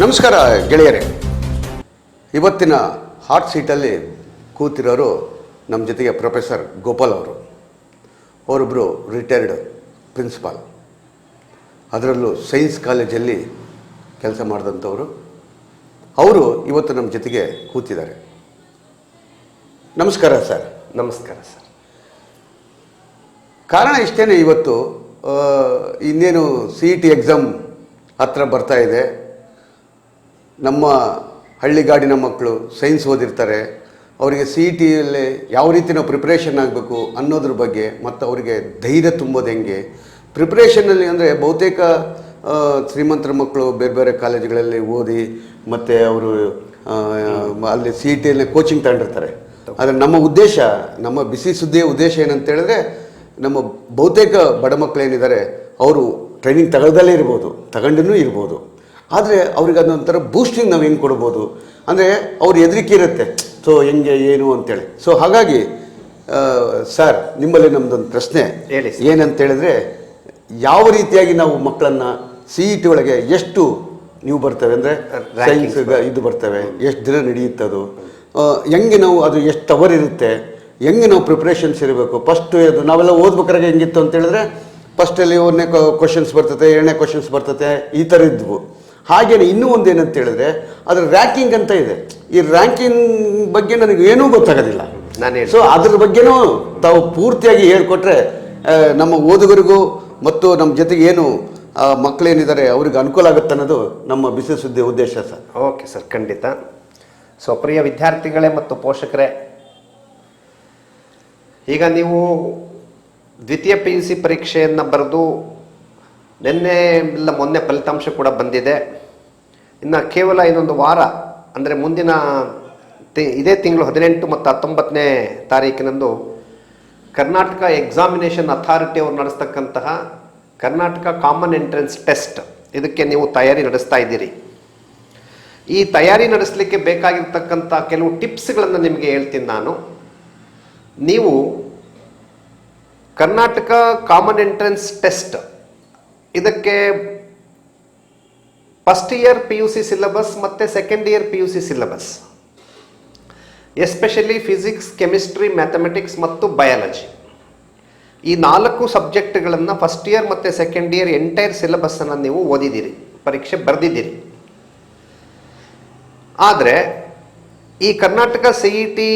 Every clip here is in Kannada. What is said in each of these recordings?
ನಮಸ್ಕಾರ ಗೆಳೆಯರೇ. ಇವತ್ತಿನ ಹಾಟ್ ಸೀಟಲ್ಲಿ ಕೂತಿರೋರು ನಮ್ಮ ಜೊತೆಗೆ ಪ್ರೊಫೆಸರ್ ಗೋಪಾಲ್ ಅವರು. ಅವರೊಬ್ಬರು ರಿಟೈರ್ಡ್ ಪ್ರಿನ್ಸಿಪಾಲ್ ಅದರಲ್ಲೂ ಸೈನ್ಸ್ ಕಾಲೇಜಲ್ಲಿ ಕೆಲಸ ಮಾಡಿದಂಥವರು. ಅವರು ಇವತ್ತು ನಮ್ಮ ಜೊತೆಗೆ ಕೂತಿದ್ದಾರೆ. ನಮಸ್ಕಾರ ಸರ್. ನಮಸ್ಕಾರ ಸರ್. ಕಾರಣ ಇಷ್ಟೇ ಇವತ್ತು ಇನ್ನೇನು ಸಿ ಇ ಟಿ ಎಕ್ಸಾಮ್ ಹತ್ರ ಬರ್ತಾ ಇದೆ. ನಮ್ಮ ಹಳ್ಳಿಗಾಡಿನ ಮಕ್ಕಳು ಸೈನ್ಸ್ ಓದಿರ್ತಾರೆ, ಅವರಿಗೆ ಸಿ ಇ ಟಿಯಲ್ಲಿ ಯಾವ ರೀತಿ ನಾವು ಪ್ರಿಪ್ರೇಷನ್ ಆಗಬೇಕು ಅನ್ನೋದ್ರ ಬಗ್ಗೆ ಮತ್ತು ಅವರಿಗೆ ಧೈರ್ಯ ತುಂಬೋದು ಹೆಂಗೆ? ಪ್ರಿಪ್ರೇಷನಲ್ಲಿ ಅಂದರೆ ಬಹುತೇಕ ಶ್ರೀಮಂತರ ಮಕ್ಕಳು ಬೇರೆ ಬೇರೆ ಕಾಲೇಜುಗಳಲ್ಲಿ ಓದಿ ಮತ್ತು ಅವರು ಅಲ್ಲಿ ಸಿ ಇ ಟಿಯಲ್ಲಿ ಕೋಚಿಂಗ್ ತಗೊಂಡಿರ್ತಾರೆ. ಆದರೆ ನಮ್ಮ ಉದ್ದೇಶ, ನಮ್ಮ ಬಿಸಿ ಸುದ್ದಿಯ ಉದ್ದೇಶ ಏನಂತ ಹೇಳಿದ್ರೆ ನಮ್ಮ ಬಹುತೇಕ ಬಡ ಮಕ್ಕಳು ಏನಿದ್ದಾರೆ, ಅವರು ಟ್ರೈನಿಂಗ್ ತಗೊಳ್ದಲ್ಲೇ ಇರ್ಬೋದು ತಗೊಂಡೂ ಇರ್ಬೋದು. ಆದರೆ ಅವ್ರಿಗೆ ಅದೊಂಥರ ಬೂಸ್ಟಿಂಗ್ ನಾವು ಹೆಂಗೆ ಕೊಡ್ಬೋದು? ಅಂದರೆ ಅವ್ರ ಹೆದರಿಕೆ ಇರುತ್ತೆ. ಸೊ ಹೆಂಗೆ ಏನು? ಅಂತೇಳಿ. ಸೊ ಹಾಗಾಗಿ ಸರ್ ನಿಮ್ಮಲ್ಲಿ ನಮ್ಮದೊಂದು ಪ್ರಶ್ನೆ. ಹೇಳಿ. ಏನಂತ ಹೇಳಿದ್ರೆ ಯಾವ ರೀತಿಯಾಗಿ ನಾವು ಮಕ್ಕಳನ್ನು ಸಿ ಇ ಟಿ ಒಳಗೆ ಎಷ್ಟು ನೀವು ಬರ್ತವೆ? ಅಂದರೆ ಸೈನ್ಸ್ ಇದು ಬರ್ತವೆ. ಎಷ್ಟು ದಿನ ನಡೆಯುತ್ತೆ ಅದು ಹೆಂಗೆ ನಾವು ಅದು ಎಷ್ಟು ಅವರ್ ಇರುತ್ತೆ? ಹೆಂಗೆ ನಾವು ಪ್ರಿಪ್ರೇಷನ್ಸ್ ಇರಬೇಕು? ಫಸ್ಟ್ ಅದು ನಾವೆಲ್ಲ ಓದ್ಬೇಕಾದ್ರೆ ಹೆಂಗಿತ್ತು ಅಂತ ಹೇಳಿದ್ರೆ ಫಸ್ಟಲ್ಲಿ ಒಂದನೇ ಕ್ವಶನ್ಸ್ ಬರ್ತದೆ ಎರಡನೇ ಕ್ವಶನ್ಸ್ ಬರ್ತದೆ ಈ ಥರ ಇದ್ವು. ಹಾಗೇನೆ ಇನ್ನೂ ಒಂದು ಏನಂತ ಹೇಳಿದ್ರೆ ಅದ್ರ ರ್ಯಾಂಕಿಂಗ್ ಅಂತ ಇದೆ. ಈ ರ್ಯಾಂಕಿಂಗ್ ಬಗ್ಗೆ ನನಗೆ ಏನೂ ಗೊತ್ತಾಗೋದಿಲ್ಲ. ನಾನು. ಸೊ ಅದ್ರ ಬಗ್ಗೆನೂ ತಾವು ಪೂರ್ತಿಯಾಗಿ ಹೇಳ್ಕೊಟ್ರೆ ನಮ್ಮ ಓದುಗರಿಗೂ ಮತ್ತು ನಮ್ಮ ಜೊತೆಗೆ ಏನು ಮಕ್ಕಳೇನಿದ್ದಾರೆ ಅವ್ರಿಗೆ ಅನುಕೂಲ ಆಗುತ್ತೆ ಅನ್ನೋದು ನಮ್ಮ ಬಿಸಿ ಸುದ್ದಿ ಉದ್ದೇಶ ಸರ್. ಓಕೆ ಸರ್ ಖಂಡಿತ. ಸೊ ಪ್ರಿಯ ವಿದ್ಯಾರ್ಥಿಗಳೇ ಮತ್ತು ಪೋಷಕರೇ ಈಗ ನೀವು ದ್ವಿತೀಯ ಪಿ ಯು ಸಿ ಪರೀಕ್ಷೆಯನ್ನು ಬರೆದು ನಿನ್ನೆ ಇಲ್ಲ ಮೊನ್ನೆ ಫಲಿತಾಂಶ ಕೂಡ ಬಂದಿದೆ. ಇನ್ನು ಕೇವಲ ಇನ್ನೊಂದು ವಾರ, ಅಂದರೆ ಮುಂದಿನ ತಿ- ಇದೇ ತಿಂಗಳು ಹದಿನೆಂಟು ಮತ್ತು ಹತ್ತೊಂಬತ್ತನೇ ತಾರೀಕಿನಂದು ಕರ್ನಾಟಕ ಎಕ್ಸಾಮಿನೇಷನ್ ಅಥಾರಿಟಿ ಅವರು ನಡೆಸ್ತಕ್ಕಂತಹ ಕರ್ನಾಟಕ ಕಾಮನ್ ಎಂಟ್ರೆನ್ಸ್ ಟೆಸ್ಟ್ ಇದಕ್ಕೆ ನೀವು ತಯಾರಿ ನಡೆಸ್ತಾ ಇದ್ದೀರಿ. ಈ ತಯಾರಿ ನಡೆಸಲಿಕ್ಕೆ ಬೇಕಾಗಿರ್ತಕ್ಕಂಥ ಕೆಲವು ಟಿಪ್ಸ್ಗಳನ್ನು ನಿಮಗೆ ಹೇಳ್ತೀನಿ ನಾನು. ನೀವು ಕರ್ನಾಟಕ ಕಾಮನ್ ಎಂಟ್ರೆನ್ಸ್ ಟೆಸ್ಟ್ ಇದಕ್ಕೆ first year P U C syllabus ಮತ್ತು second year P U C syllabus especially physics chemistry mathematics ಮತ್ತು ಬಯಾಲಜಿ ಈ ನಾಲ್ಕು ಸಬ್ಜೆಕ್ಟ್ಗಳನ್ನು ಫಸ್ಟ್ ಇಯರ್ ಮತ್ತು ಸೆಕೆಂಡ್ ಇಯರ್ ಎಂಟೈರ್ ಸಿಲೆಬಸ್ಸನ್ನು ನೀವು ಓದಿದ್ದೀರಿ, ಪರೀಕ್ಷೆ ಬರೆದಿದ್ದೀರಿ. ಆದರೆ ಈ Karnataka C E T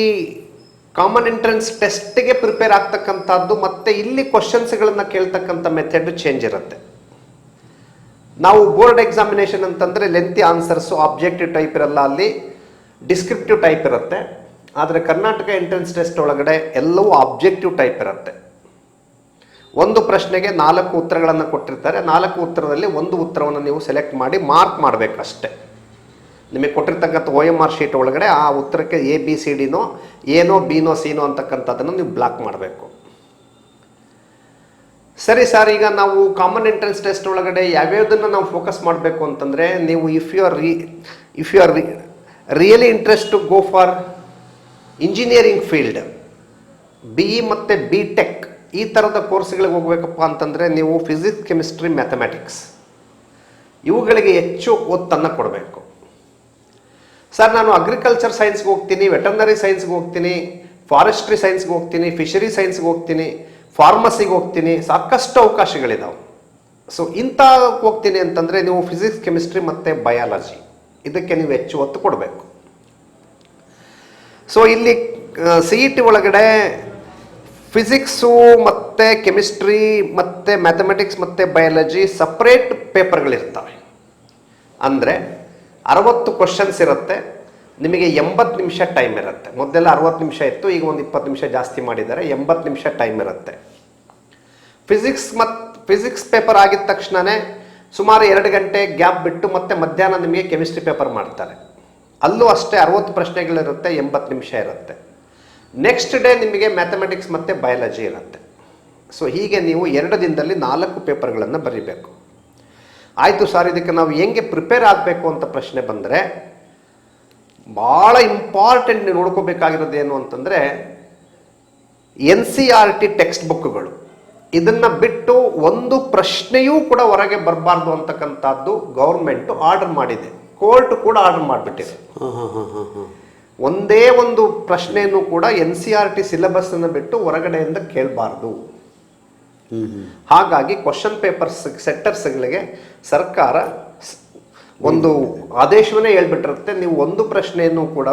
common entrance ಟೆಸ್ಟ್ಗೆ prepare ಆಗ್ತಕ್ಕಂಥದ್ದು ಮತ್ತು ಇಲ್ಲಿ ಕ್ವಶನ್ಸ್ಗಳನ್ನು ಕೇಳ್ತಕ್ಕಂಥ ಮೆಥಡ್ ಚೇಂಜ್ ಇರುತ್ತೆ. ನಾವು ಬೋರ್ಡ್ ಎಕ್ಸಾಮಿನೇಷನ್ ಅಂತಂದರೆ ಲೆಂತಿ ಆನ್ಸರ್ಸು ಆಬ್ಜೆಕ್ಟಿವ್ ಟೈಪ್ ಇರಲ್ಲ ಅಲ್ಲಿ ಡಿಸ್ಕ್ರಿಪ್ಟಿವ್ ಟೈಪ್ ಇರುತ್ತೆ. ಆದರೆ ಕರ್ನಾಟಕ ಎಂಟ್ರೆನ್ಸ್ ಟೆಸ್ಟ್ ಒಳಗಡೆ ಎಲ್ಲವೂ ಆಬ್ಜೆಕ್ಟಿವ್ ಟೈಪ್ ಇರುತ್ತೆ. ಒಂದು ಪ್ರಶ್ನೆಗೆ ನಾಲ್ಕು ಉತ್ತರಗಳನ್ನು ಕೊಟ್ಟಿರ್ತಾರೆ. ನಾಲ್ಕು ಉತ್ತರದಲ್ಲಿ ಒಂದು ಉತ್ತರವನ್ನು ನೀವು ಸೆಲೆಕ್ಟ್ ಮಾಡಿ ಮಾರ್ಕ್ ಮಾಡಬೇಕಷ್ಟೆ. ನಿಮಗೆ ಕೊಟ್ಟಿರ್ತಕ್ಕಂಥ ಒ ಎಂ ಆರ್ ಶೀಟ್ ಒಳಗಡೆ ಆ ಉತ್ತರಕ್ಕೆ ಎ ಬಿ ಸಿ ಡಿನೋ ಏನೋ ಬಿನೋ ಸಿನೋ ಅಂತಕ್ಕಂಥದ್ದನ್ನು ನೀವು ಬ್ಲಾಕ್ ಮಾಡಬೇಕು. ಸರಿ ಸರ್, ಈಗ ನಾವು ಕಾಮನ್ ಎಂಟ್ರೆನ್ಸ್ ಟೆಸ್ಟ್ ಒಳಗಡೆ ಯಾವ್ಯಾವುದನ್ನು ನಾವು ಫೋಕಸ್ ಮಾಡಬೇಕು ಅಂತಂದರೆ ನೀವು if you are re if you are really interest to go for engineering field B E ಮತ್ತು ಬಿ ಟೆಕ್ ಈ ಥರದ ಕೋರ್ಸ್ಗಳಿಗೆ ಹೋಗಬೇಕಪ್ಪ ಅಂತಂದರೆ ನೀವು ಫಿಸಿಕ್ಸ್ ಕೆಮಿಸ್ಟ್ರಿ ಮ್ಯಾಥಮೆಟಿಕ್ಸ್ ಇವುಗಳಿಗೆ ಹೆಚ್ಚು ಒತ್ತನ್ನು ಕೊಡಬೇಕು. ಸರ್, ನಾನು ಅಗ್ರಿಕಲ್ಚರ್ ಸೈನ್ಸ್ಗೆ ಹೋಗ್ತೀನಿ ವೆಟರ್ನರಿ ಸೈನ್ಸ್ಗೆ ಹೋಗ್ತೀನಿ ಫಾರೆಸ್ಟ್ರಿ ಸೈನ್ಸ್ಗೆ ಹೋಗ್ತೀನಿ ಫಿಶರಿ ಸೈನ್ಸ್ಗೆ ಹೋಗ್ತೀನಿ ಫಾರ್ಮಸಿಗೆ ಹೋಗ್ತೀನಿ, ಸಾಕಷ್ಟು ಅವಕಾಶಗಳಿದಾವೆ. ಸೊ ಇಂಥ ಹೋಗ್ತೀನಿ ಅಂತಂದರೆ ನೀವು ಫಿಸಿಕ್ಸ್ ಕೆಮಿಸ್ಟ್ರಿ ಮತ್ತು ಬಯಾಲಜಿ ಇದಕ್ಕೆ ನೀವು ಹೆಚ್ಚು ಒತ್ತು ಕೊಡಬೇಕು. ಸೊ ಇಲ್ಲಿ ಸಿ ಇ ಟಿ ಒಳಗಡೆ ಫಿಸಿಕ್ಸು ಮತ್ತು ಕೆಮಿಸ್ಟ್ರಿ ಮತ್ತು ಮ್ಯಾಥಮೆಟಿಕ್ಸ್ ಮತ್ತು ಬಯಾಲಜಿ ಸಪ್ರೇಟ್ ಪೇಪರ್ಗಳಿರ್ತವೆ ಅಂದರೆ ಅರವತ್ತು ಕ್ವಶನ್ಸ್ ಇರುತ್ತೆ. ನಿಮಗೆ ಎಂಬತ್ತು ನಿಮಿಷ ಟೈಮ್ ಇರುತ್ತೆ. ಮೊದಲೆಲ್ಲ ಅರವತ್ತು ನಿಮಿಷ ಇತ್ತು, ಈಗ ಒಂದು ಇಪ್ಪತ್ತು ನಿಮಿಷ ಜಾಸ್ತಿ ಮಾಡಿದ್ದಾರೆ, ಎಂಬತ್ತು ನಿಮಿಷ ಟೈಮ್ ಇರುತ್ತೆ. ಫಿಸಿಕ್ಸ್ ಮತ್ತು ಫಿಸಿಕ್ಸ್ ಪೇಪರ್ ಆಗಿದ ತಕ್ಷಣವೇ ಸುಮಾರು ಎರಡು ಗಂಟೆ ಗ್ಯಾಪ್ ಬಿಟ್ಟು ಮತ್ತೆ ಮಧ್ಯಾಹ್ನ ನಿಮಗೆ ಕೆಮಿಸ್ಟ್ರಿ ಪೇಪರ್ ಮಾಡ್ತಾರೆ. ಅಲ್ಲೂ ಅಷ್ಟೇ ಅರವತ್ತು ಪ್ರಶ್ನೆಗಳಿರುತ್ತೆ, ಎಂಬತ್ತು ನಿಮಿಷ ಇರುತ್ತೆ. ನೆಕ್ಸ್ಟ್ ಡೇ ನಿಮಗೆ ಮ್ಯಾಥಮೆಟಿಕ್ಸ್ ಮತ್ತು ಬಯಾಲಜಿ ಇರುತ್ತೆ. ಸೊ ಹೀಗೆ ನೀವು ಎರಡು ದಿನದಲ್ಲಿ ನಾಲ್ಕು ಪೇಪರ್ಗಳನ್ನು ಬರೀಬೇಕು. ಆಯಿತು ಸರ್ ಇದಕ್ಕೆ ನಾವು ಹೆಂಗೆ ಪ್ರಿಪೇರ್ ಆಗಬೇಕು ಅಂತ ಪ್ರಶ್ನೆ ಬಂದರೆ ಭಾಳ ಇಂಪಾರ್ಟೆಂಟ್ ನೀವು ನೋಡ್ಕೋಬೇಕಾಗಿರೋದು ಏನು ಅಂತಂದರೆ N C R T text ಬುಕ್ಗಳು ಇದನ್ನು ಬಿಟ್ಟು ಒಂದು ಪ್ರಶ್ನೆಯೂ ಕೂಡ ಹೊರಗೆ ಬರಬಾರ್ದು ಅಂತಕ್ಕಂಥದ್ದು ಗೌರ್ಮೆಂಟು ಆರ್ಡರ್ ಮಾಡಿದೆ. ಕೋರ್ಟ್ ಕೂಡ ಆರ್ಡರ್ ಮಾಡಿಬಿಟ್ಟಿದೆ. ಹಾಂ ಹಾಂ ಹಾಂ ಹಾಂ ಹಾಂ ಒಂದೇ ಒಂದು ಪ್ರಶ್ನೆಯನ್ನು ಕೂಡ N C R T syllabus ಅನ್ನು ಬಿಟ್ಟು ಹೊರಗಡೆಯಿಂದ ಕೇಳಬಾರ್ದು. ಹಾಗಾಗಿ ಕ್ವಶನ್ ಪೇಪರ್ಸ್ ಸೆಟ್ಟರ್ಸ್ಗಳಿಗೆ ಸರ್ಕಾರ ಒಂದು ಆದೇಶವನ್ನೇ ಹೇಳ್ಬಿಟ್ಟಿರುತ್ತೆ. ನೀವು ಒಂದು ಪ್ರಶ್ನೆಯನ್ನು ಕೂಡ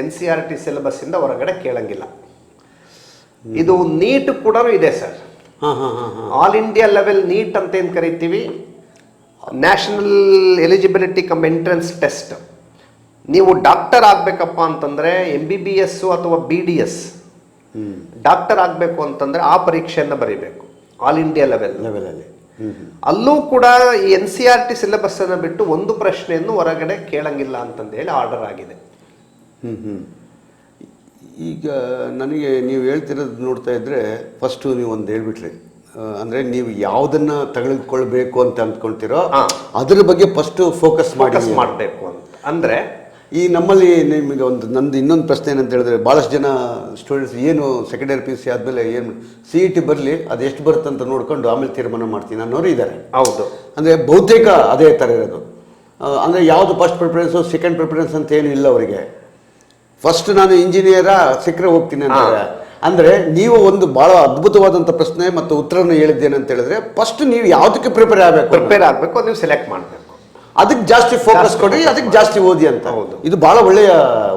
N C R T syllabus ಇಂದ ಹೊರಗಡೆ ಕೇಳಂಗಿಲ್ಲ. ಇದು ನೀಟ್ ಕೂಡ ಇದೆ ಸರ್. ಹಾಂ ಹಾಂ ಹಾಂ ಹಾಂ. ಆಲ್ ಇಂಡಿಯಾ ಲೆವೆಲ್ ನೀಟ್ ಅಂತ ಏನು ಕರಿತೀವಿ? National eligibility cum entrance test. ನೀವು ಡಾಕ್ಟರ್ ಆಗಬೇಕಪ್ಪ ಅಂತಂದರೆ ಎಂ ಬಿ ಬಿ ಎಸ್ಸು ಅಥವಾ ಬಿ ಡಿ ಎಸ್. ಡಾಕ್ಟರ್ ಆಗಬೇಕು ಅಂತಂದರೆ ಆ ಪರೀಕ್ಷೆಯನ್ನು ಬರೀಬೇಕು. All India level. ಲೆವೆಲಲ್ಲಿ. ಅಲ್ಲೂ ಕೂಡ N C R T syllabus ಅನ್ನು ಬಿಟ್ಟು ಒಂದು ಪ್ರಶ್ನೆಯನ್ನು ಹೊರಗಡೆ ಕೇಳಂಗಿಲ್ಲ ಅಂತಂದು ಹೇಳಿ ಆರ್ಡರ್ ಆಗಿದೆ. ಹ್ಞೂ ಹ್ಞೂ ಈಗ ನನಗೆ ನೀವು ಹೇಳ್ತಿರೋದು ನೋಡ್ತಾ ಇದ್ದರೆ ಫಸ್ಟು ನೀವು ಒಂದು ಹೇಳ್ಬಿಟ್ರಿ. ಅಂದರೆ ನೀವು ಯಾವುದನ್ನು ತೆಗೆದುಕೊಳ್ಬೇಕು ಅಂತ ಅಂದ್ಕೊಳ್ತೀರೋ. ಅದ್ರ ಬಗ್ಗೆ ಫಸ್ಟು ಫೋಕಸ್ ಮಾಡಿ ಮಾಡಬೇಕು ಅಂತ. ಅಂದರೆ ಈ ನಮ್ಮಲ್ಲಿ ನಿಮಗೆ ಒಂದು ನಂದು ಇನ್ನೊಂದು ಪ್ರಶ್ನೆ ಏನಂತ ಹೇಳಿದ್ರೆ ಭಾಳಷ್ಟು ಜನ ಸ್ಟೂಡೆಂಟ್ಸ್ ಏನು second year P U C ಆದಮೇಲೆ ಏನು ಸಿ ಇ ಟಿ ಬರಲಿ ಅದು ಎಷ್ಟು ಬರುತ್ತೆ ಅಂತ ನೋಡ್ಕೊಂಡು ಆಮೇಲೆ ತೀರ್ಮಾನ ಮಾಡ್ತೀನಿ. ಅನ್ನೋರು ಇದ್ದಾರೆ. ಹೌದು. ಅಂದರೆ ಬಹುತೇಕ ಅದೇ ಥರ ಇರೋದು. ಅಂದರೆ ಯಾವುದು ಫಸ್ಟ್ ಪ್ರಿಫರೆನ್ಸು ಸೆಕೆಂಡ್ ಪ್ರಿಫರೆನ್ಸ್ ಅಂತ ಏನು ಇಲ್ಲ ಅವರಿಗೆ. ಫಸ್ಟ್ ನಾನು ಇಂಜಿನಿಯರ ಸಿಕ್ಕರೆ ಹೋಗ್ತೀನಿ ಅಂತ ಅಂದರೆ. ನೀವು ಒಂದು ಭಾಳ ಅದ್ಭುತವಾದಂಥ ಪ್ರಶ್ನೆ ಮತ್ತು ಉತ್ತರನ ಹೇಳಿದ್ದೇನೆ ಅಂತ ಹೇಳಿದ್ರೆ ಫಸ್ಟ್ ನೀವು ಯಾವುದಕ್ಕೆ ಪ್ರಿಪೇರ್ ಆಗಬೇಕು? ಪ್ರಿಪೇರ್ ಆಗಬೇಕು ನೀವು ಸೆಲೆಕ್ಟ್ ಮಾಡಬೇಕು. ಅದಕ್ಕೆ ಜಾಸ್ತಿ ಫೋಕಸ್ ಕೊಡಿ ಅದಕ್ಕೆ ಜಾಸ್ತಿ ಓದಿ ಅಂತ. ಹೌದು. ಇದು ಬಹಳ ಒಳ್ಳೆಯ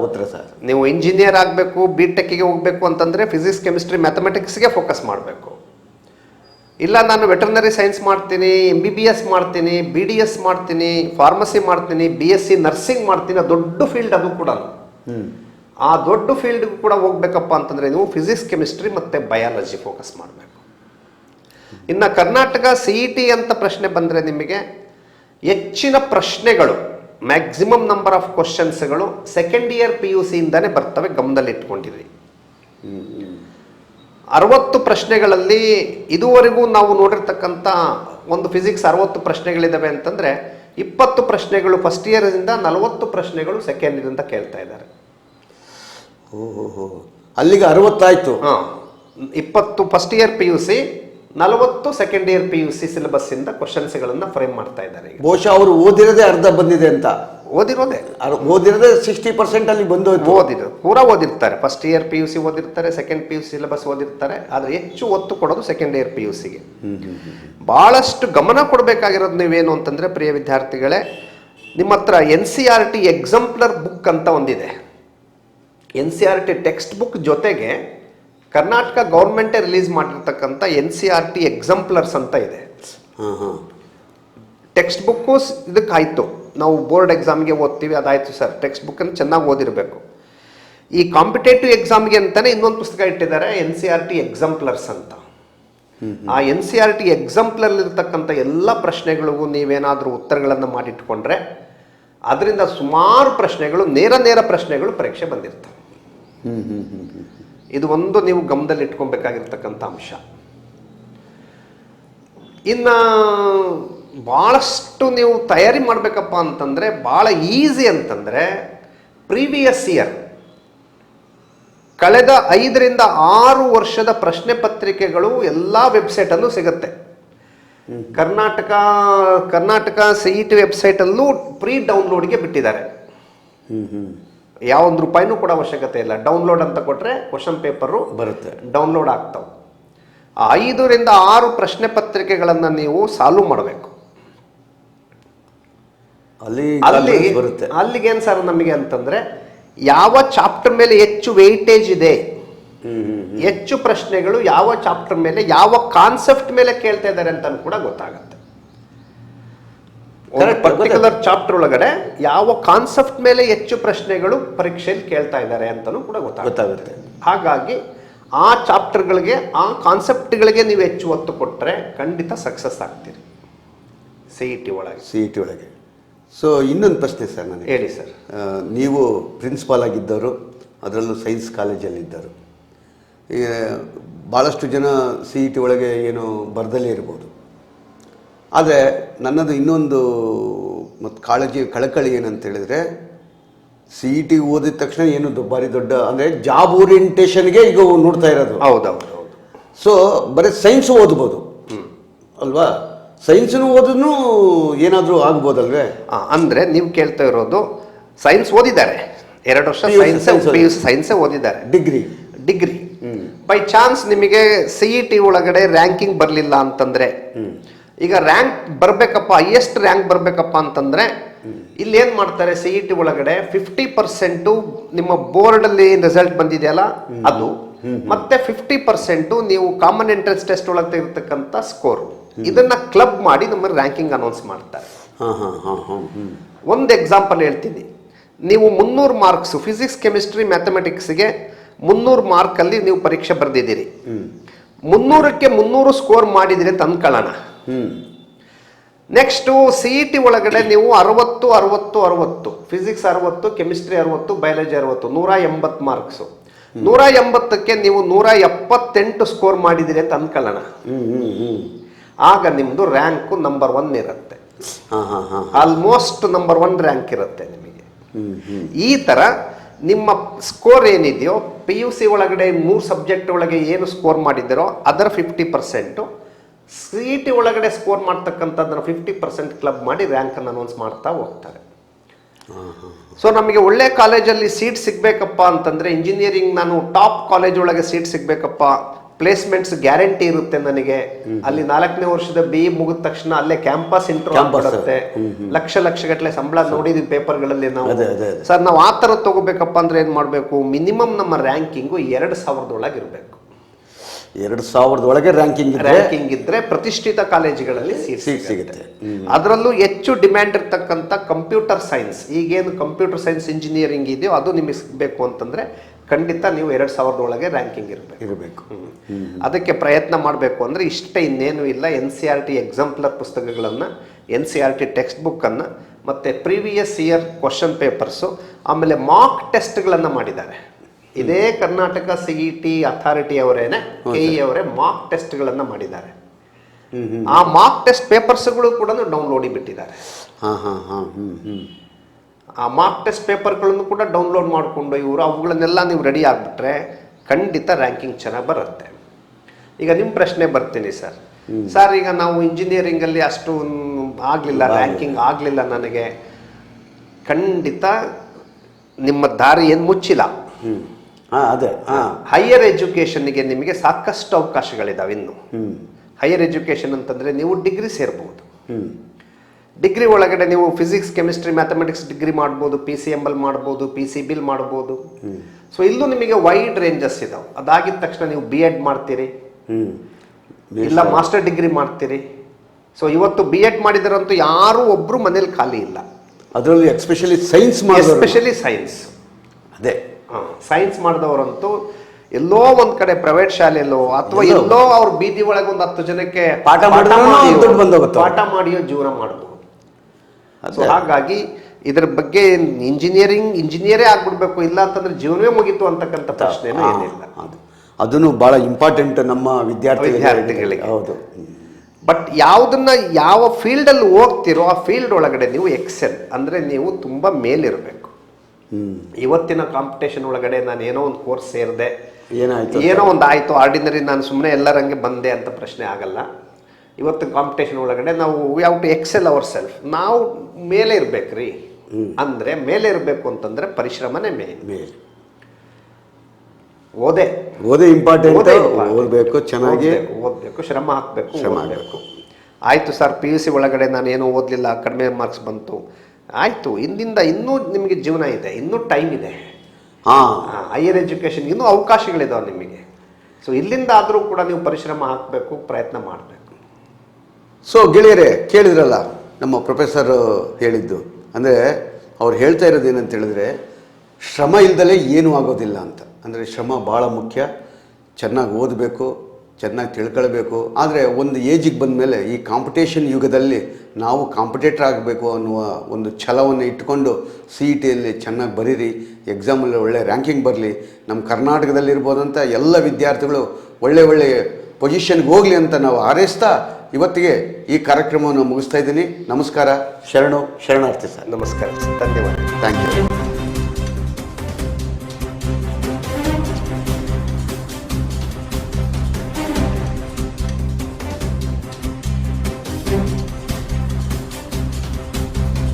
ಉತ್ತರ ಸರ್. ನೀವು ಇಂಜಿನಿಯರ್ ಆಗಬೇಕು ಬಿ ಟೆಕ್ಕಿಗೆ ಹೋಗಬೇಕು ಅಂತಂದರೆ ಫಿಸಿಕ್ಸ್ ಕೆಮಿಸ್ಟ್ರಿ ಮ್ಯಾಥಮೆಟಿಕ್ಸ್ಗೆ ಫೋಕಸ್ ಮಾಡಬೇಕು. ಇಲ್ಲ ನಾನು ವೆಟರ್ನರಿ ಸೈನ್ಸ್ ಮಾಡ್ತೀನಿ ಎಂ ಬಿ ಬಿ ಎಸ್ ಮಾಡ್ತೀನಿ ಬಿ ಡಿ ಎಸ್ ಮಾಡ್ತೀನಿ ಫಾರ್ಮಸಿ ಮಾಡ್ತೀನಿ ಬಿ ಎಸ್ ಸಿ ನರ್ಸಿಂಗ್ ಮಾಡ್ತೀನಿ ಅದು ದೊಡ್ಡ ಫೀಲ್ಡ್ ಅದು ಕೂಡ ಹ್ಞೂ ಆ ದೊಡ್ಡ ಫೀಲ್ಡ್ಗೂ ಕೂಡ ಹೋಗ್ಬೇಕಪ್ಪ ಅಂತಂದರೆ ನೀವು ಫಿಸಿಕ್ಸ್ ಕೆಮಿಸ್ಟ್ರಿ ಮತ್ತು ಬಯಾಲಜಿ ಫೋಕಸ್ ಮಾಡಬೇಕು. ಇನ್ನು ಕರ್ನಾಟಕ ಸಿ ಇ ಟಿ ಅಂತ ಪ್ರಶ್ನೆ ಬಂದರೆ ನಿಮಗೆ ಹೆಚ್ಚಿನ ಪ್ರಶ್ನೆಗಳು ಮ್ಯಾಕ್ಸಿಮಮ್ ನಂಬರ್ ಆಫ್ ಕ್ವಶನ್ಸ್ಗಳು ಸೆಕೆಂಡ್ ಇಯರ್ ಪಿ ಯು ಸಿಯಿಂದನೇ ಬರ್ತವೆ ಗಮನದಲ್ಲಿ ಇಟ್ಕೊಂಡಿರಿ ಅರವತ್ತು ಪ್ರಶ್ನೆಗಳಲ್ಲಿ ಇದುವರೆಗೂ ನಾವು ನೋಡಿರ್ತಕ್ಕಂಥ ಒಂದು ಫಿಸಿಕ್ಸ್ ಅರವತ್ತು ಪ್ರಶ್ನೆಗಳಿದ್ದಾವೆ ಅಂತಂದರೆ ಇಪ್ಪತ್ತು ಪ್ರಶ್ನೆಗಳು ಫಸ್ಟ್ ಇಯರಿಂದ ನಲವತ್ತು ಪ್ರಶ್ನೆಗಳು ಸೆಕೆಂಡ್ ಇಯರಿಂದ ಕೇಳ್ತಾ ಇದ್ದಾರೆ. ಓಹೋ ಅಲ್ಲಿಗೆ ಅರವತ್ತಾಯ್ತು. ಹಾಂ. ಇಪ್ಪತ್ತು first year P U C ನಲವತ್ತು second year P U C ಸಿಲೆಬಸ್ಸಿಂದ ಕ್ವಶನ್ಸ್ಗಳನ್ನು ಫ್ರೇಮ್ ಮಾಡ್ತಾ ಇದ್ದಾರೆ ಈಗ. ಬಹುಶಃ ಅವರು ಓದಿರೋದೇ ಅರ್ಧ ಬಂದಿದೆ ಅಂತ. ಓದಿರೋದೇ. ಅದು ಓದಿರೋದೇ ಸಿಕ್ಸ್ಟಿ ಪರ್ಸೆಂಟ್ ಅಲ್ಲಿ ಬಂದು ಓದಿರೋ ಪೂರಾ ಓದಿರ್ತಾರೆ. First year P U C ಓದಿರ್ತಾರೆ ಸೆಕೆಂಡ್ ಪಿ ಯು ಸಿಲೆಬಸ್ ಓದಿರ್ತಾರೆ ಆದರೆ ಹೆಚ್ಚು ಒತ್ತು ಕೊಡೋದು ಸೆಕೆಂಡ್ ಇಯರ್ ಪಿ ಯು ಸಿಗೆ ಭಾಳಷ್ಟು ಗಮನ ಕೊಡಬೇಕಾಗಿರೋದು ನೀವೇನು ಅಂತಂದರೆ ಪ್ರಿಯ ವಿದ್ಯಾರ್ಥಿಗಳೇ ನಿಮ್ಮ ಹತ್ರ N C R T exemplar book ಅಂತ ಒಂದಿದೆ. N C R T text book ಜೊತೆಗೆ ಕರ್ನಾಟಕ ಗೌರ್ಮೆಂಟೇ ರಿಲೀಸ್ ಮಾಡಿರ್ತಕ್ಕಂಥ N C R T exemplars ಅಂತ ಇದೆ. ಹಾಂ ಹಾಂ. ಟೆಕ್ಸ್ಟ್ ಬುಕ್ಕು ಇದಕ್ಕೆ ಆಯಿತು ನಾವು ಬೋರ್ಡ್ ಎಕ್ಸಾಮ್ಗೆ ಓದ್ತೀವಿ ಅದಾಯಿತು ಸರ್. ಟೆಕ್ಸ್ಟ್ ಬುಕ್ಕನ್ನು ಚೆನ್ನಾಗಿ ಓದಿರಬೇಕು. ಈ ಕಾಂಪಿಟೇಟಿವ್ ಎಕ್ಸಾಮ್ಗೆ ಅಂತಲೇ ಇನ್ನೊಂದು ಪುಸ್ತಕ ಇಟ್ಟಿದ್ದಾರೆ N C R T exemplars ಅಂತ. ಆ ಎನ್ ಸಿ ಆರ್ ಟಿ ಎಕ್ಸಾಂಪ್ಲರ್ಲಿರ್ತಕ್ಕಂಥ ಎಲ್ಲ ಪ್ರಶ್ನೆಗಳಿಗೂ ನೀವೇನಾದರೂ ಉತ್ತರಗಳನ್ನು ಮಾಡಿಟ್ಕೊಂಡ್ರೆ ಅದರಿಂದ ಸುಮಾರು ಪ್ರಶ್ನೆಗಳು ನೇರ ನೇರ ಪ್ರಶ್ನೆಗಳು ಪರೀಕ್ಷೆ ಬಂದಿರ್ತವೆ. ಹ್ಞೂ ಹ್ಞೂ ಹ್ಞೂ ಇದು ಒಂದು ನೀವು ಗಮನದಲ್ಲಿ ಇಟ್ಕೊಬೇಕಾಗಿರ್ತಕ್ಕಂಥ ಅಂಶ. ಇನ್ನು ಭಾಳಷ್ಟು ನೀವು ತಯಾರಿ ಮಾಡಬೇಕಪ್ಪ ಅಂತಂದರೆ ಭಾಳ ಈಸಿ ಅಂತಂದರೆ ಪ್ರೀವಿಯಸ್ ಇಯರ್ ಕಳೆದ ಐದರಿಂದ ಆರು ವರ್ಷದ ಪ್ರಶ್ನೆ ಪತ್ರಿಕೆಗಳು ಎಲ್ಲ ವೆಬ್ಸೈಟಲ್ಲೂ ಸಿಗುತ್ತೆ. Karnataka Karnataka C E T ವೆಬ್ಸೈಟಲ್ಲೂ free ಡೌನ್ಲೋಡ್ಗೆ ಬಿಟ್ಟಿದ್ದಾರೆ. ಯಾವ ಒಂದು ರೂಪಾಯಿನೂ ಕೂಡ ಅವಶ್ಯಕತೆ ಇಲ್ಲ. ಡೌನ್ಲೋಡ್ ಅಂತ ಕೊಟ್ಟರೆ ಕ್ವಶನ್ ಪೇಪರು ಬರುತ್ತೆ. ಡೌನ್ಲೋಡ್ ಆಗ್ತಾವೆ. ಐದರಿಂದ ಆರು ಪ್ರಶ್ನೆ ಪತ್ರಿಕೆಗಳನ್ನು ನೀವು ಸಾಲ್ವ್ ಮಾಡಬೇಕು. ಅಲ್ಲಿ ಅಲ್ಲಿ ಬರುತ್ತೆ. ಅಲ್ಲಿಗೆ ಏನು ಸರ್ ನಮಗೆ ಅಂತಂದರೆ ಯಾವ ಚಾಪ್ಟರ್ ಮೇಲೆ ಹೆಚ್ಚು ವೆಯ್ಟೇಜ್ ಇದೆ. ಹೆಚ್ಚು ಪ್ರಶ್ನೆಗಳು ಯಾವ ಚಾಪ್ಟರ್ ಮೇಲೆ ಯಾವ ಕಾನ್ಸೆಪ್ಟ್ ಮೇಲೆ ಕೇಳ್ತಾ ಇದ್ದಾರೆ ಅಂತ ಕೂಡ ಗೊತ್ತಾಗುತ್ತೆ. ಪರ್ಟಿಕ್ಯುಲರ್ ಚಾಪ್ಟರ್ ಒಳಗಡೆ ಯಾವ ಕಾನ್ಸೆಪ್ಟ್ ಮೇಲೆ ಹೆಚ್ಚು ಪ್ರಶ್ನೆಗಳು ಪರೀಕ್ಷೆಯಲ್ಲಿ ಕೇಳ್ತಾ ಇದ್ದಾರೆ ಅಂತಲೂ ಕೂಡ ಗೊತ್ತಾಗುತ್ತೆ. ಹಾಗಾಗಿ ಆ ಚಾಪ್ಟರ್ಗಳಿಗೆ ಆ ಕಾನ್ಸೆಪ್ಟ್ಗಳಿಗೆ ನೀವು ಹೆಚ್ಚು ಒತ್ತು ಕೊಟ್ಟರೆ ಖಂಡಿತ ಸಕ್ಸಸ್ ಆಗ್ತೀರಿ. ಸಿ ಇ ಟಿ ಒಳಗೆ. ಸಿ ಇ ಟಿ ಒಳಗೆ. ಸೊ ಇನ್ನೊಂದು ಪ್ರಶ್ನೆ ಸರ್ ನನಗೆ. ಹೇಳಿ ಸರ್. ನೀವು ಪ್ರಿನ್ಸಿಪಾಲ್ ಆಗಿದ್ದವರು ಅದರಲ್ಲೂ ಸೈನ್ಸ್ ಕಾಲೇಜಲ್ಲಿದ್ದರು ಭಾಳಷ್ಟು ಜನ ಸಿ ಇ ಟಿ ಒಳಗೆ ಏನು ಬರ್ದಲ್ಲೇ ಇರ್ಬೋದು. ಆದರೆ ನನ್ನದು ಇನ್ನೊಂದು ಮತ್ತು ಕಾಳಜಿ ಕಳಕಳಿ ಏನಂತ ಹೇಳಿದರೆ ಸಿ ಇ ಟಿ ಓದಿದ ತಕ್ಷಣ ಏನು ದುಬಾರಿ ಭಾರಿ ದೊಡ್ಡ ಅಂದರೆ ಜಾಬ್ ಓರಿಯೆಂಟೇಷನ್ಗೆ ಈಗ ನೋಡ್ತಾ ಇರೋದು. ಹೌದೌದು ಹೌದು. ಸೊ ಬರೀ ಸೈನ್ಸ್ ಓದ್ಬೋದು. ಅಲ್ವಾ? ಸೈನ್ಸ್ನು ಓದಿದ್ನು ಏನಾದರೂ ಆಗ್ಬೋದಲ್ವೇ? ಅಂದರೆ ನೀವು ಕೇಳ್ತಾ ಇರೋದು ಸೈನ್ಸ್ ಓದಿದ್ದಾರೆ. ಎರಡು ವರ್ಷ ಸೈನ್ಸ್ ಪಿ ಯು ಸೈನ್ಸೇ ಓದಿದ್ದಾರೆ. ಡಿಗ್ರಿ ಡಿಗ್ರಿ ಬೈ ಚಾನ್ಸ್ ನಿಮಗೆ ಸಿ ಇ ಟಿ ಒಳಗಡೆ ರ್ಯಾಂಕಿಂಗ್ ಬರಲಿಲ್ಲ ಅಂತಂದ್ರೆ ಈಗ ರ್ಯಾಂಕ್ ಬರಬೇಕಪ್ಪ ಹೈಯೆಸ್ಟ್ ರ್ಯಾಂಕ್ ಬರಬೇಕಪ್ಪ ಅಂತಂದ್ರೆ ಇಲ್ಲಿ ಏನು ಮಾಡ್ತಾರೆ ಸಿ ಇ ಟಿ ಒಳಗಡೆ ಫಿಫ್ಟಿ ಪರ್ಸೆಂಟು ನಿಮ್ಮ ಬೋರ್ಡ್ ಅಲ್ಲಿ ರಿಸಲ್ಟ್ ಬಂದಿದೆಯಲ್ಲ ಅದು. ಮತ್ತೆ ಫಿಫ್ಟಿ ಪರ್ಸೆಂಟು ನೀವು ಕಾಮನ್ ಎಂಟ್ರೆನ್ಸ್ ಟೆಸ್ಟ್ ಒಳಗೆ ಇರತಕ್ಕಂಥ ಸ್ಕೋರ್ ಇದನ್ನ ಕ್ಲಬ್ ಮಾಡಿ ನಮ್ಮ ರ್ಯಾಂಕಿಂಗ್ ಅನೌನ್ಸ್ ಮಾಡ್ತಾರೆ. ಹಾಂ ಹಾಂ ಹಾಂ ಹಾಂ ಒಂದು ಎಕ್ಸಾಂಪಲ್ ಹೇಳ್ತೀನಿ. ನೀವು ಮುನ್ನೂರು ಮಾರ್ಕ್ಸ್ ಫಿಸಿಕ್ಸ್ ಕೆಮಿಸ್ಟ್ರಿ ಮ್ಯಾಥಮೆಟಿಕ್ಸ್ಗೆ ಮುನ್ನೂರು ಮಾರ್ಕಲ್ಲಿ ನೀವು ಪರೀಕ್ಷೆ ಬರೆದಿದ್ದೀರಿ. ಮುನ್ನೂರಕ್ಕೆ ಮುನ್ನೂರು ಸ್ಕೋರ್ ಮಾಡಿದಿರಿ ಅಂತ ನೆಕ್ಸ್ಟು ಸಿ ಇ ಟಿ ಒಳಗಡೆ ನೀವು ಅರವತ್ತು ಅರವತ್ತು ಅರವತ್ತು. ಫಿಸಿಕ್ಸ್ ಅರವತ್ತು ಕೆಮಿಸ್ಟ್ರಿ ಅರವತ್ತು ಬಯಾಲಜಿ ಅರವತ್ತು. ನೂರ ಎಂಬತ್ತು ಮಾರ್ಕ್ಸು ನೂರ ಎಂಬತ್ತಕ್ಕೆ ನೀವು ನೂರ ಎಪ್ಪತ್ತೆಂಟು ಸ್ಕೋರ್ ಮಾಡಿದಿರಿ ಅಂತ ಹ್ಞೂ ಆಗ ನಿಮ್ಮದು ರ್ಯಾಂಕು ನಂಬರ್ ಒನ್ ಇರುತ್ತೆ. ಹಾಂ ಹಾಂ ಹಾಂ ಆಲ್ಮೋಸ್ಟ್ ನಂಬರ್ ಒನ್ ರ್ಯಾಂಕ್ ಇರುತ್ತೆ ನಿಮಗೆ. ಈ ಥರ ನಿಮ್ಮ ಸ್ಕೋರ್ ಏನಿದೆಯೋ ಪಿ ಯು ಸಿ ಒಳಗಡೆ ಮೂರು ಸಬ್ಜೆಕ್ಟ್ ಒಳಗೆ ಏನು ಸ್ಕೋರ್ ಮಾಡಿದ್ದೀರೋ ಅದರ fifty percent C E T ಒಳಗಡೆ ಸ್ಕೋರ್ ಮಾಡ್ತಕ್ಕಂಥದ್ದನ್ನು ಫಿಫ್ಟಿ ಪರ್ಸೆಂಟ್ ಕ್ಲಬ್ ಮಾಡಿ ರ್ಯಾಂಕನ್ನು ಅನೌನ್ಸ್ ಮಾಡ್ತಾ ಹೋಗ್ತಾರೆ. ಸೊ ನಮಗೆ ಒಳ್ಳೆ ಕಾಲೇಜಲ್ಲಿ ಸೀಟ್ ಸಿಗಬೇಕಪ್ಪ ಅಂತಂದರೆ ಇಂಜಿನಿಯರಿಂಗ್ ನಾನು ಟಾಪ್ ಕಾಲೇಜ್ ಒಳಗೆ ಸೀಟ್ ಸಿಗಬೇಕಪ್ಪ. ಪ್ಲೇಸ್ಮೆಂಟ್ಸ್ ಗ್ಯಾರಂಟಿ ಇರುತ್ತೆ ನನಗೆ. ಅಲ್ಲಿ ನಾಲ್ಕನೇ ವರ್ಷದ ಬಿ ಮುಗಿದ ತಕ್ಷಣ ಅಲ್ಲೇ ಕ್ಯಾಂಪಸ್ ಇಂಟರ್ವ್ಯೂ. ಬರುತ್ತೆ ಲಕ್ಷ ಲಕ್ಷ ಗಟ್ಟಲೆ ಸಂಬಳ ನೋಡಿದ್ವಿ ಪೇಪರ್ಗಳಲ್ಲಿ ನಾವು. ಸರ್ ನಾವು ಆ ಥರ ತಗೋಬೇಕಪ್ಪ ಅಂದ್ರೆ ಏನು ಮಾಡಬೇಕು? ಮಿನಿಮಮ್ ನಮ್ಮ ರ್ಯಾಂಕಿಂಗು ಎರಡು ಸಾವಿರದೊಳಗೆ ಇರಬೇಕು ಎರಡು ಸಾವಿರದ ಒಳಗೆ ರ್ಯಾಂಕಿಂಗ್ ರ್ಯಾಂಕಿಂಗ್ ಇದ್ರೆ ಪ್ರತಿಷ್ಠಿತ ಕಾಲೇಜುಗಳಲ್ಲಿ ಸೀಟ್ ಸಿಗುತ್ತೆ. ಅದರಲ್ಲೂ ಹೆಚ್ಚು ಡಿಮ್ಯಾಂಡ್ ಇರ್ತಕ್ಕಂಥ ಕಂಪ್ಯೂಟರ್ ಸೈನ್ಸ್ ಈಗೇನು ಕಂಪ್ಯೂಟರ್ ಸೈನ್ಸ್ ಇಂಜಿನಿಯರಿಂಗ್ ಇದೆಯೋ ಅದು ನಿಮಗೆ ಸಿಗಬೇಕು ಅಂತಂದ್ರೆ ಖಂಡಿತ ನೀವು ಎರಡು ಸಾವಿರದ ಒಳಗೆ ರ್ಯಾಂಕಿಂಗ್ ಇರಬೇಕು. ಇರಬೇಕು. ಅದಕ್ಕೆ ಪ್ರಯತ್ನ ಮಾಡಬೇಕು ಅಂದ್ರೆ ಇಷ್ಟ ಇನ್ನೇನು ಇಲ್ಲ. N C R T exemplar ಪುಸ್ತಕಗಳನ್ನು N C R T text ಬುಕ್ಕನ್ನು ಮತ್ತು ಪ್ರೀವಿಯಸ್ ಇಯರ್ ಕ್ವಶನ್ ಪೇಪರ್ಸು ಆಮೇಲೆ ಮಾಕ್ ಟೆಸ್ಟ್ಗಳನ್ನು ಮಾಡಿದ್ದಾರೆ. ಇದೇ Karnataka C E T authority ಅವರೇನೆ K E ಅವರೇ ಮಾಕ್ ಟೆಸ್ಟ್ಗಳನ್ನು ಮಾಡಿದ್ದಾರೆ. ಆ ಮಾಕ್ ಟೆಸ್ಟ್ ಪೇಪರ್ಸ್ಗಳು ಕೂಡ ಡೌನ್ಲೋಡ್ ಬಿಟ್ಟಿದ್ದಾರೆ. ಹಾಂ ಹಾಂ ಹಾಂ ಹ್ಞೂ ಹ್ಞೂ ಆ ಮಾರ್ಕ್ ಟೆಸ್ಟ್ ಪೇಪರ್ಗಳನ್ನು ಕೂಡ ಡೌನ್ಲೋಡ್ ಮಾಡಿಕೊಂಡು ಇವರು ಅವುಗಳನ್ನೆಲ್ಲ ನೀವು ರೆಡಿ ಆಗಿಬಿಟ್ರೆ ಖಂಡಿತ ರ್ಯಾಂಕಿಂಗ್ ಚೆನ್ನಾಗಿ ಬರುತ್ತೆ. ಈಗ ನಿಮ್ಮ ಪ್ರಶ್ನೆ ಬರ್ತೀನಿ ಸರ್. ಸರ್ ಈಗ ನಾವು ಇಂಜಿನಿಯರಿಂಗಲ್ಲಿ ಅಷ್ಟು ಆಗಲಿಲ್ಲ ರ್ಯಾಂಕಿಂಗ್ ಆಗಲಿಲ್ಲ ನನಗೆ. ಖಂಡಿತ ನಿಮ್ಮ ದಾರಿ ಏನು ಮುಚ್ಚಿಲ್ಲ. ಹಾಂ ಅದೇ. ಹಾಂ. ಹೈಯರ್ ಎಜುಕೇಷನ್ಗೆ ನಿಮಗೆ ಸಾಕಷ್ಟು ಅವಕಾಶಗಳಿದಾವೆ ಇನ್ನು. ಹ್ಞೂ ಹೈಯರ್ ಎಜುಕೇಷನ್ ಅಂತಂದರೆ ನೀವು ಡಿಗ್ರಿ ಸೇರ್ಬೋದು. ಹ್ಞೂ ಡಿಗ್ರಿ ಒಳಗಡೆ ನೀವು ಫಿಸಿಕ್ಸ್ ಕೆಮಿಸ್ಟ್ರಿ ಮ್ಯಾಥಮೆಟಿಕ್ಸ್ ಡಿಗ್ರಿ ಮಾಡ್ಬೋದು ಪಿ ಸಿ ಎಂ ಎಲ್ ಮಾಡ್ಬೋದು ಪಿ ಸಿ ಬಿಲ್ ಮಾಡ್ಬೋದು. ಸೊ ಇಲ್ಲೂ ನಿಮಗೆ ವೈಡ್ ರೇಂಜಸ್ ಇದಾವೆ. ಅದಾಗಿದ ತಕ್ಷಣ ನೀವು ಬಿ ಎಡ್ ಮಾಡ್ತೀರಿ. ಹ್ಞೂ ಇಲ್ಲ ಮಾಸ್ಟರ್ ಡಿಗ್ರಿ ಮಾಡ್ತೀರಿ. ಸೊ ಇವತ್ತು ಬಿ ಎಡ್ ಮಾಡಿದರಂತೂ ಯಾರೂ ಒಬ್ಬರು ಮನೇಲಿ ಖಾಲಿ ಇಲ್ಲ. ಅದರಲ್ಲಿ ಎಸ್ಪೆಷಲಿ ಸೈನ್ಸ್ ಎಸ್ಪೆಷಲಿ ಸೈನ್ಸ್ ಅದೇ. ಸೈನ್ಸ್ ಮಾಡಿದವರಂತೂ ಎಲ್ಲೋ ಒಂದ್ ಕಡೆ ಪ್ರೈವೇಟ್ ಶಾಲೆಯಲ್ಲೋ ಅಥವಾ ಎಲ್ಲೋ. ಅವ್ರ ಬೀದಿ ಒಳಗೆ ಒಂದ್ ಹತ್ತು ಜನಕ್ಕೆ ಪಾಠ. ಪಾಠ ಮಾಡಿಯೋ ಜೀವನ ಮಾಡಬಹುದು ಸೊ ಹಾಗಾಗಿ ಇದ್ರ ಬಗ್ಗೆ ಇಂಜಿನಿಯರಿಂಗ್ ಇಂಜಿನಿಯರೇ ಆಗ್ಬಿಡ್ಬೇಕು. ಇಲ್ಲ ಅಂತಂದ್ರೆ ಜೀವನವೇ ಮುಗೀತು ಅಂತಕ್ಕಂಥ ಪ್ರಶ್ನೆ ಏನಿಲ್ಲ. ಅದು. ಅದನ್ನು ಬಹಳ ಇಂಪಾರ್ಟೆಂಟ್ ನಮ್ಮ ವಿದ್ಯಾರ್ಥಿ ವಿದ್ಯಾರ್ಥಿಗಳಿಗೆ. ಹೌದು. ಬಟ್ ಯಾವುದನ್ನ ಯಾವ ಫೀಲ್ಡ್ ಅಲ್ಲಿ ಹೋಗ್ತಿರೋ ಆ ಫೀಲ್ಡ್ ಒಳಗಡೆ ನೀವು ಎಕ್ಸೆಲ್ ಅಂದ್ರೆ ನೀವು ತುಂಬಾ ಮೇಲಿರಬೇಕು. ಇವತ್ತಿನ ಕಾಂಪಿಟೇಷನ್ ಒಳಗಡೆ ನಾನು ಏನೋ ಒಂದು ಕೋರ್ಸ್ ಸೇರಿದೆ. ಏನಾಯ್ತು ಏನೋ ಒಂದು ಆಯಿತು. ಆರ್ಡಿನರಿ ನಾನು ಸುಮ್ಮನೆ ಎಲ್ಲರಂಗೆ ಬಂದೆ ಅಂತ ಪ್ರಶ್ನೆ ಆಗಲ್ಲ. ಇವತ್ತಿನ ಕಾಂಪಿಟೇಷನ್ ಒಳಗಡೆ ನಾವು ಯಾವ ಟು ಎಕ್ಸೆಲ್ ಅವರ್ ಸೆಲ್ಫ್ ನಾವು ಮೇಲೆ ಇರ್ಬೇಕ್ರಿ. ಅಂದ್ರೆ ಮೇಲೆ ಇರಬೇಕು ಅಂತಂದ್ರೆ ಪರಿಶ್ರಮನೇ ಮೇನ್. ಮೇಲೆ ಓದೆ. ಓದೇ ಇಂಪಾರ್ಟೆಂಟ್ ಓದೇ ಓದಬೇಕು ಚೆನ್ನಾಗಿ ಓದ್ಬೇಕು, ಓದ್ಬೇಕು ಶ್ರಮ ಹಾಕಬೇಕು ಶ್ರಮ ಆಗಬೇಕು ಆಯ್ತು ಸರ್ ಪಿ ಯು ಸಿ ಒಳಗಡೆ ನಾನು ಏನೂ ಓದಲಿಲ್ಲ ಕಡಿಮೆ ಮಾರ್ಕ್ಸ್ ಬಂತು. ಆಯ್ತು ಇಂದಿಂದ ಇನ್ನೂ ನಿಮಗೆ ಜೀವನ ಇದೆ ಇನ್ನೂ ಟೈಮ್ ಇದೆ. ಹಾಂ. ಹೈಯರ್ ಎಜುಕೇಷನ್ ಇನ್ನೂ ಅವಕಾಶಗಳಿದಾವೆ ನಿಮಗೆ. ಸೊ ಇಲ್ಲಿಂದ ಆದರೂ ಕೂಡ ನೀವು ಪರಿಶ್ರಮ ಹಾಕಬೇಕು ಪ್ರಯತ್ನ ಮಾಡಬೇಕು. ಸೊ ಗೆಳೆಯರೇ ಕೇಳಿದ್ರಲ್ಲ ನಮ್ಮ ಪ್ರೊಫೆಸರ್ ಹೇಳಿದ್ದು. ಅಂದರೆ ಅವ್ರು ಹೇಳ್ತಾ ಇರೋದು ಏನಂತ ಹೇಳಿದ್ರೆ ಶ್ರಮ ಇಲ್ದಲೇ ಏನೂ ಆಗೋದಿಲ್ಲ ಅಂತ. ಅಂದರೆ ಶ್ರಮ ಭಾಳ ಮುಖ್ಯ. ಚೆನ್ನಾಗಿ ಓದಬೇಕು ಚೆನ್ನಾಗಿ ತಿಳ್ಕೊಳ್ಬೇಕು. ಆದರೆ ಒಂದು ಏಜಿಗೆ ಬಂದ ಮೇಲೆ ಈ ಕಾಂಪಿಟೇಷನ್ ಯುಗದಲ್ಲಿ ನಾವು ಕಾಂಪಿಟೇಟರ್ ಆಗಬೇಕು ಅನ್ನುವ ಒಂದು ಛಲವನ್ನು ಇಟ್ಕೊಂಡು ಸಿ ಇ ಟಿಯಲ್ಲಿ ಚೆನ್ನಾಗಿ ಬರೀರಿ. ಎಕ್ಸಾಮಲ್ಲಿ ಒಳ್ಳೆ ರ್ಯಾಂಕಿಂಗ್ ಬರಲಿ. ನಮ್ಮ ಕರ್ನಾಟಕದಲ್ಲಿರ್ಬೋದಂಥ ಎಲ್ಲ ವಿದ್ಯಾರ್ಥಿಗಳು ಒಳ್ಳೆ ಒಳ್ಳೆ ಪೊಸಿಷನ್ಗೆ ಹೋಗಲಿ ಅಂತ ನಾವು ಹಾರೈಸ್ತಾ ಇವತ್ತಿಗೆ ಈ ಕಾರ್ಯಕ್ರಮವನ್ನು ಮುಗಿಸ್ತಾ ಇದ್ದೀನಿ. ನಮಸ್ಕಾರ. ಶರಣು. ಶರಣಾರ್ಥಿ ಸರ್. ನಮಸ್ಕಾರ. ಧನ್ಯವಾದ ಥ್ಯಾಂಕ್ ಯು